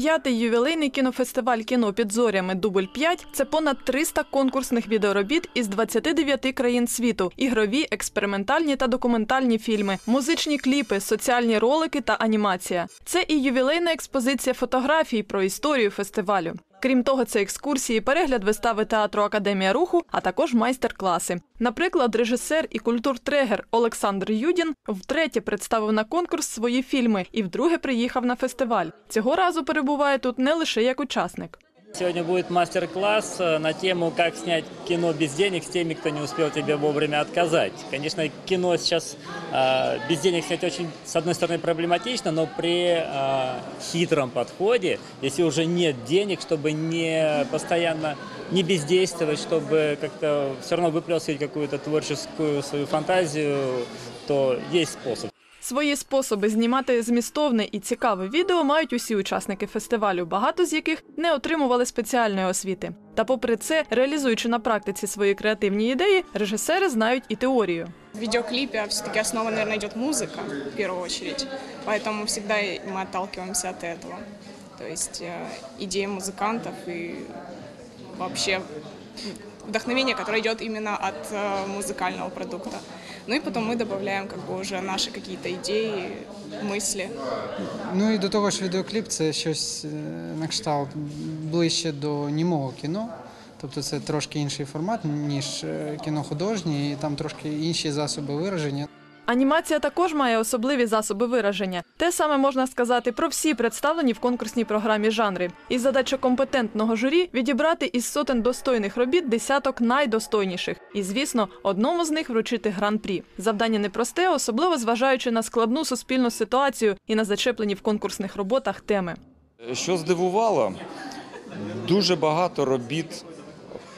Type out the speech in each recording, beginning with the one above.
п'ятий ювілейний кінофестиваль кіно під зорями Дубль 5 це понад 300 конкурсних відеоробіт із 29 країн світу, ігрові, експериментальні та документальні фільми, музичні кліпи, соціальні ролики та анімація. Це і ювілейна експозиція фотографій про історію фестивалю. Крім того, це екскурсії, перегляд вистави театру Академія руху, а також майстер-класи. Наприклад, режисер і культуртрегер Олександр Юдін втретє представив на конкурс свої фільми і вдруге приїхав на фестиваль. Цього разу перебуває тут не лише як учасник. Сегодня будет мастер-класс э, на тему, как снять кино без денег с теми, кто не успел тебе вовремя отказать. Конечно, кино сейчас э, без денег снять очень, с одной стороны, проблематично, но при э, хитром подходе, если уже нет денег, чтобы не постоянно не бездействовать, чтобы как-то все равно выплескивать какую-то творческую свою фантазию, то есть способ. Свої способи знімати змістовне і цікаве відео мають усі учасники фестивалю, багато з яких не отримували спеціальної освіти. Та, попри це, реалізуючи на практиці свої креативні ідеї, режисери знають і теорію. В видеоклипе все-таки основа, наверное, идет музыка в первую очередь, поэтому всегда мы отталкиваемся от этого. То есть э, идеи музыкантов и вообще вдохновение, которое идет именно от э, музыкального продукта. Ну и потом мы добавляем как бы уже наши какие-то идеи, мысли. Ну і до того ж, відеокліп це щось е, на кшталт ближче до німого кіно. Тобто це трошки інший формат, ніж е, кіно художнє, і там трошки інші засоби вираження. Анімація також має особливі засоби вираження. Те саме можна сказати про всі представлені в конкурсній програмі жанри. І задача компетентного журі відібрати із сотень достойних робіт десяток найдостойніших. І, звісно, одному з них вручити гран-прі. Завдання непросте, особливо зважаючи на складну суспільну ситуацію і на зачеплені в конкурсних роботах теми. Що здивувало, дуже багато робіт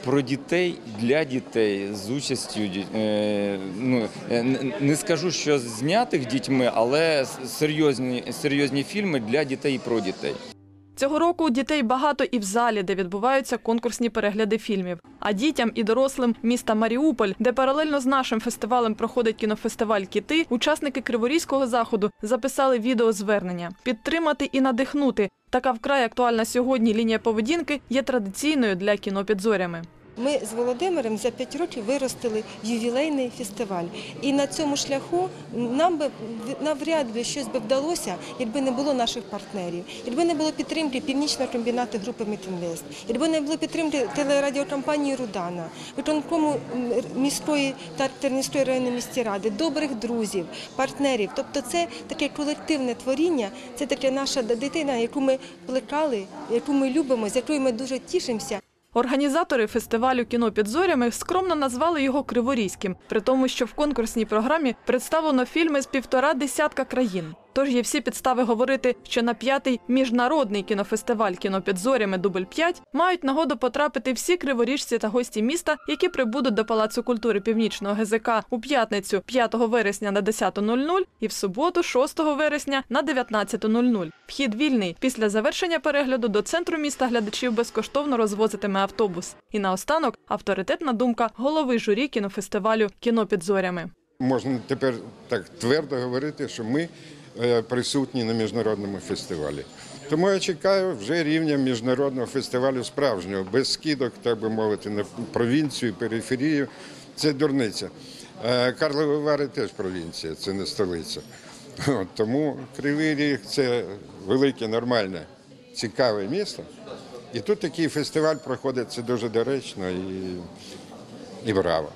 про дітей для дітей з участю е, ну, е, не скажу, що знятих дітьми, але серйозні, серйозні фільми для дітей і про дітей. Цього року дітей багато і в залі, де відбуваються конкурсні перегляди фільмів. А дітям і дорослим міста Маріуполь, де паралельно з нашим фестивалем проходить кінофестиваль Кіти, учасники Криворізького заходу записали відеозвернення підтримати і надихнути. Така вкрай актуальна сьогодні лінія поведінки є традиційною для кіно під зорями. Ми з Володимиром за п'ять років виростили ювілейний фестиваль. І на цьому шляху нам би навряд би щось би вдалося, якби не було наших партнерів, якби не було підтримки північного комбінату групи Метінвест, якби не було підтримки телерадіокомпанії Рудана, виконкому міської та Тернівської районної міської ради, добрих друзів, партнерів. Тобто це таке колективне творіння, це таке наша дитина, яку ми плекали, яку ми любимо, з якою ми дуже тішимося. Організатори фестивалю кіно під зорями скромно назвали його Криворізьким, при тому, що в конкурсній програмі представлено фільми з півтора десятка країн. Тож є всі підстави говорити, що на п'ятий міжнародний кінофестиваль кіно під зорями Дубль 5 мають нагоду потрапити всі криворіжці та гості міста, які прибудуть до Палацу культури Північного ГЗК у п'ятницю 5 вересня на 10.00 і в суботу 6 вересня на 19.00. Вхід вільний. Після завершення перегляду до центру міста глядачів безкоштовно розвозитиме автобус. І наостанок авторитетна думка голови журі кінофестивалю Кіно під зорями. Можна тепер так твердо говорити, що ми присутні на міжнародному фестивалі. Тому я чекаю вже рівня міжнародного фестивалю справжнього, без скидок, так би мовити, на провінцію, периферію. Це дурниця. Е, Карлові Вари теж провінція, це не столиця. Тому Кривий Ріг це велике, нормальне, цікаве місто. І тут такий фестиваль проходить, це дуже доречно і, і браво.